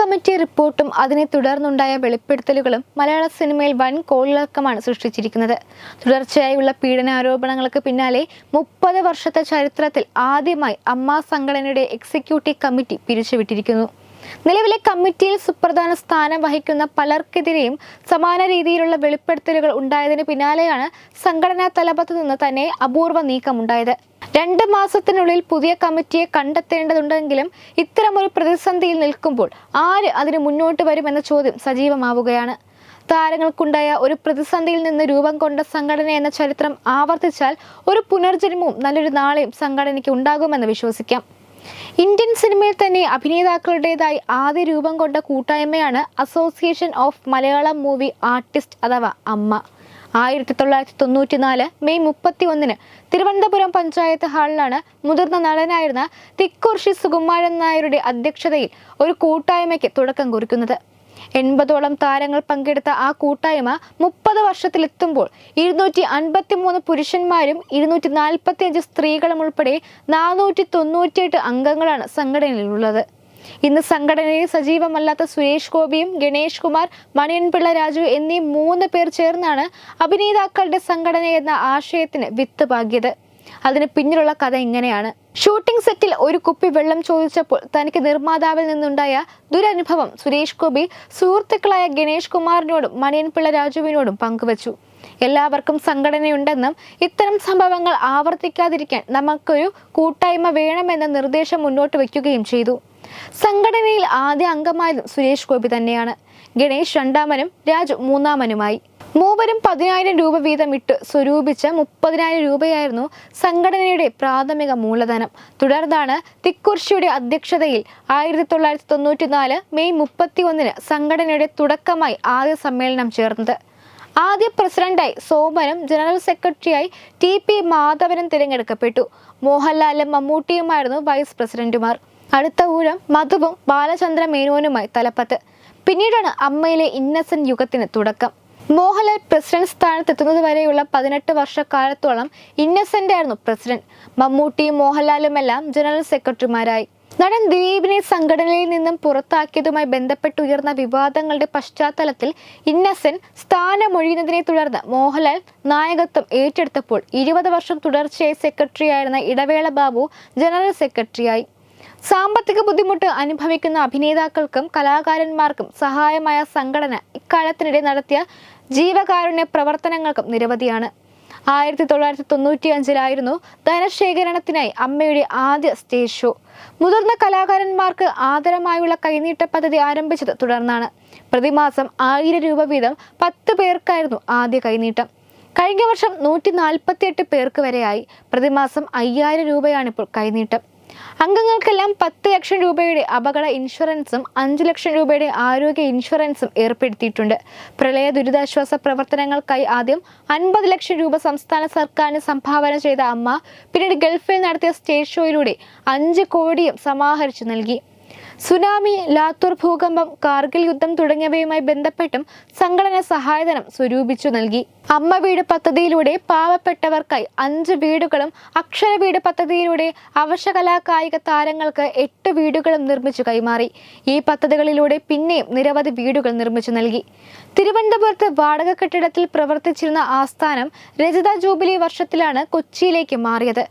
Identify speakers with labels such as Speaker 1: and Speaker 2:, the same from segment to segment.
Speaker 1: Committee റിപ്പോർട്ടും അതിനെ തുടർന്നുണ്ടായ വെളിപ്പെടുത്തലുകളും മലയാള സിനിമയിൽ വൻ കോളിളക്കമാണ് സൃഷ്ടിച്ചിരിക്കുന്നത്. തുടർച്ചയായുള്ള പീഡനാരോപണങ്ങൾക്ക് പിന്നാലെ മുപ്പത് വർഷത്തെ ചരിത്രത്തിൽ ആദ്യമായി അമ്മ സംഘടനയുടെ എക്സിക്യൂട്ടീവ് കമ്മിറ്റി പിരിച്ചുവിട്ടിരിക്കുന്നു. നിലവിലെ കമ്മിറ്റിയിൽ സുപ്രധാന സ്ഥാനം വഹിക്കുന്ന പലർക്കെതിരെയും സമാന രീതിയിലുള്ള വെളിപ്പെടുത്തലുകൾ ഉണ്ടായതിന് പിന്നാലെയാണ് സംഘടനാ തലപ്പത്തു നിന്ന് തന്നെ അപൂർവ നീക്കമുണ്ടായത്. രണ്ട് മാസത്തിനുള്ളിൽ പുതിയ കമ്മിറ്റിയെ കണ്ടെത്തേണ്ടതുണ്ടെങ്കിലും ഇത്തരമൊരു പ്രതിസന്ധിയിൽ നിൽക്കുമ്പോൾ ആര് അതിന് മുന്നോട്ട് വരുമെന്ന ചോദ്യം സജീവമാവുകയാണ്. താരങ്ങൾക്കുണ്ടായ ഒരു പ്രതിസന്ധിയിൽ നിന്ന് രൂപം കൊണ്ട സംഘടന എന്ന ചരിത്രം ആവർത്തിച്ചാൽ ഒരു പുനർജന്മവും നല്ലൊരു നാളെയും സംഘടനയ്ക്ക് ഉണ്ടാകുമെന്ന് വിശ്വസിക്കാം. ഇന്ത്യൻ സിനിമയിൽ തന്നെ അഭിനേതാക്കളുടേതായി ആദ്യ രൂപം കൊണ്ട കൂട്ടായ്മയാണ് association of Malayalam movie artist അഥവാ അമ്മ. ആയിരത്തി തൊള്ളായിരത്തി തൊണ്ണൂറ്റിനാല് മെയ് മുപ്പത്തി ഒന്നിന് തിരുവനന്തപുരം പഞ്ചായത്ത് ഹാളിലാണ് മുതിർന്ന നടനായിരുന്ന തിക്കുർഷി സുകുമാരൻ നായരുടെ അധ്യക്ഷതയിൽ ഒരു കൂട്ടായ്മയ്ക്ക് തുടക്കം കുറിക്കുന്നത്. എൺപതോളം താരങ്ങൾ പങ്കെടുത്ത ആ കൂട്ടായ്മ മുപ്പത് വർഷത്തിലെത്തുമ്പോൾ ഇരുന്നൂറ്റി അൻപത്തി മൂന്ന് പുരുഷന്മാരും ഇരുന്നൂറ്റി നാൽപ്പത്തി അഞ്ച് സ്ത്രീകളും ഉൾപ്പെടെ നാനൂറ്റി തൊണ്ണൂറ്റിയെട്ട് അംഗങ്ങളാണ് സംഘടനയിലുള്ളത്. ഇന്ന് സംഘടനയിൽ സജീവമല്ലാത്ത സുരേഷ് ഗോപിയും ഗണേഷ് കുമാർ മണിയൻപിള്ള രാജു എന്നീ മൂന്ന് പേർ ചേർന്നാണ് അഭിനേതാക്കളുടെ സംഘടന എന്ന ആശയത്തിന് വിത്ത് പാകിയത്. അതിന് പിന്നിലുള്ള കഥ ഇങ്ങനെയാണ്. ഷൂട്ടിംഗ് സെറ്റിൽ ഒരു കുപ്പി വെള്ളം ചോദിച്ചപ്പോൾ തനിക്ക് നിർമ്മാതാവിൽ നിന്നുണ്ടായ ദുരനുഭവം സുരേഷ് ഗോപി സുഹൃത്തുക്കളായ ഗണേഷ് കുമാറിനോടും മണിയൻപിള്ള രാജുവിനോടും പങ്കുവച്ചു. എല്ലാവർക്കും സംഘടനയുണ്ടെന്നും ഇത്തരം സംഭവങ്ങൾ ആവർത്തിക്കാതിരിക്കാൻ നമുക്കൊരു കൂട്ടായ്മ വേണമെന്ന നിർദ്ദേശം മുന്നോട്ട് വയ്ക്കുകയും ചെയ്തു. സംഘടനയിൽ ആദ്യ അംഗമായതും സുരേഷ് ഗോപി തന്നെയാണ്. ഗണേഷ് രണ്ടാമനും രാജു മൂന്നാമനുമായി. മൂവരും പതിനായിരം രൂപ വീതം ഇട്ട് സ്വരൂപിച്ച മുപ്പതിനായിരം രൂപയായിരുന്നു സംഘടനയുടെ പ്രാഥമിക മൂലധനം. തുടർന്നാണ് തിക്കുർഷിയുടെ അധ്യക്ഷതയിൽ ആയിരത്തി തൊള്ളായിരത്തി തൊണ്ണൂറ്റിനാല് മെയ് മുപ്പത്തി ഒന്നിന് സംഘടനയുടെ തുടക്കമായി ആദ്യ സമ്മേളനം ചേർന്നത്. ആദ്യ പ്രസിഡന്റായി സോമനും ജനറൽ സെക്രട്ടറിയായി ടി പി മാധവനും തിരഞ്ഞെടുക്കപ്പെട്ടു. മോഹൻലാലും മമ്മൂട്ടിയുമായിരുന്നു വൈസ് പ്രസിഡന്റുമാർ. അടുത്ത ഊഴം മധുവും ബാലചന്ദ്ര മേനോനുമായി തലപ്പത്ത്. പിന്നീടാണ് അമ്മയിലെ ഇന്നസെന്റ് യുഗത്തിന് തുടക്കം. മോഹൻലാൽ പ്രസിഡന്റ് സ്ഥാനത്തെത്തുന്നത് വരെയുള്ള പതിനെട്ട് വർഷക്കാലത്തോളം ഇന്നസെന്റ് ആയിരുന്നു പ്രസിഡന്റ്. മമ്മൂട്ടിയും മോഹൻലാലുമെല്ലാം ജനറൽ സെക്രട്ടറിമാരായി. നടൻ ദിലീപിനെ സംഘടനയിൽ നിന്നും പുറത്താക്കിയതുമായി ബന്ധപ്പെട്ട് ഉയർന്ന വിവാദങ്ങളുടെ പശ്ചാത്തലത്തിൽ ഇന്നസെന്റ് സ്ഥാനമൊഴിയുന്നതിനെ തുടർന്ന് മോഹൻലാൽ നായകത്വം ഏറ്റെടുത്തപ്പോൾ ഇരുപത് വർഷം തുടർച്ചയായി സെക്രട്ടറിയായിരുന്ന ഇടവേള ബാബു ജനറൽ സെക്രട്ടറിയായി. സാമ്പത്തിക ബുദ്ധിമുട്ട് അനുഭവിക്കുന്ന അഭിനേതാക്കൾക്കും കലാകാരന്മാർക്കും സഹായമായ സംഘടന ഇക്കാലത്തിനിടെ നടത്തിയ ജീവകാരുണ്യ പ്രവർത്തനങ്ങൾക്കും നിരവധിയാണ്. ആയിരത്തി തൊള്ളായിരത്തി തൊണ്ണൂറ്റി അഞ്ചിലായിരുന്നു ധനശേഖരണത്തിനായി അമ്മയുടെ ആദ്യ സ്റ്റേജ് ഷോ. മുതിർന്ന കലാകാരന്മാർക്ക് ആദരമായുള്ള കൈനീട്ട പദ്ധതി ആരംഭിച്ചത് തുടർന്നാണ്. പ്രതിമാസം ആയിരം രൂപ വീതം പത്ത് പേർക്കായിരുന്നു ആദ്യ കൈനീട്ടം. കഴിഞ്ഞ വർഷം നൂറ്റി നാൽപ്പത്തിയെട്ട് പേർക്ക് വരെയായി. പ്രതിമാസം അയ്യായിരം രൂപയാണിപ്പോൾ കൈനീട്ടം. അംഗങ്ങൾക്കെല്ലാം പത്ത് ലക്ഷം രൂപയുടെ അപകട ഇൻഷുറൻസും അഞ്ച് ലക്ഷം രൂപയുടെ ആരോഗ്യ ഇൻഷുറൻസും ഏർപ്പെടുത്തിയിട്ടുണ്ട്. പ്രളയ ദുരിതാശ്വാസ പ്രവർത്തനങ്ങൾക്കായി ആദ്യം അൻപത് ലക്ഷം രൂപ സംസ്ഥാന സർക്കാരിന് സംഭാവന ചെയ്ത അമ്മ പിന്നീട് ഗൾഫിൽ നടത്തിയ സ്റ്റേജ് ഷോയിലൂടെ അഞ്ച് കോടിയും സമാഹരിച്ചു നൽകി. സുനാമി ലാത്തൂർ ഭൂകമ്പം കാർഗിൽ യുദ്ധം തുടങ്ങിയവയുമായി ബന്ധപ്പെട്ടും സംഘടന സഹായധനം സ്വരൂപിച്ചു നൽകി. അമ്മ വീട് പദ്ധതിയിലൂടെ പാവപ്പെട്ടവർക്കായി അഞ്ച് വീടുകളും അക്ഷര വീട് പദ്ധതിയിലൂടെ അവശകലാ കായിക താരങ്ങൾക്ക് എട്ട് വീടുകളും നിർമ്മിച്ചു കൈമാറി. ഈ പദ്ധതികളിലൂടെ പിന്നെയും നിരവധി വീടുകൾ നിർമ്മിച്ചു നൽകി. തിരുവനന്തപുരത്ത് വാടക കെട്ടിടത്തിൽ പ്രവർത്തിച്ചിരുന്ന ആസ്ഥാനം രജത ജൂബിലി വർഷത്തിലാണ് കൊച്ചിയിലേക്ക് മാറിയത്.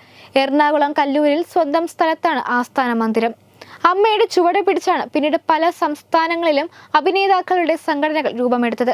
Speaker 1: എറണാകുളം കല്ലൂരിൽ സ്വന്തം സ്ഥലത്താണ് ആസ്ഥാന മന്ദിരം. അമ്മയുടെ ചുവട് പിടിച്ചാണ് പിന്നീട് പല സംസ്ഥാനങ്ങളിലും അഭിനേതാക്കളുടെ സംഘടനകൾ രൂപമെടുത്തത്.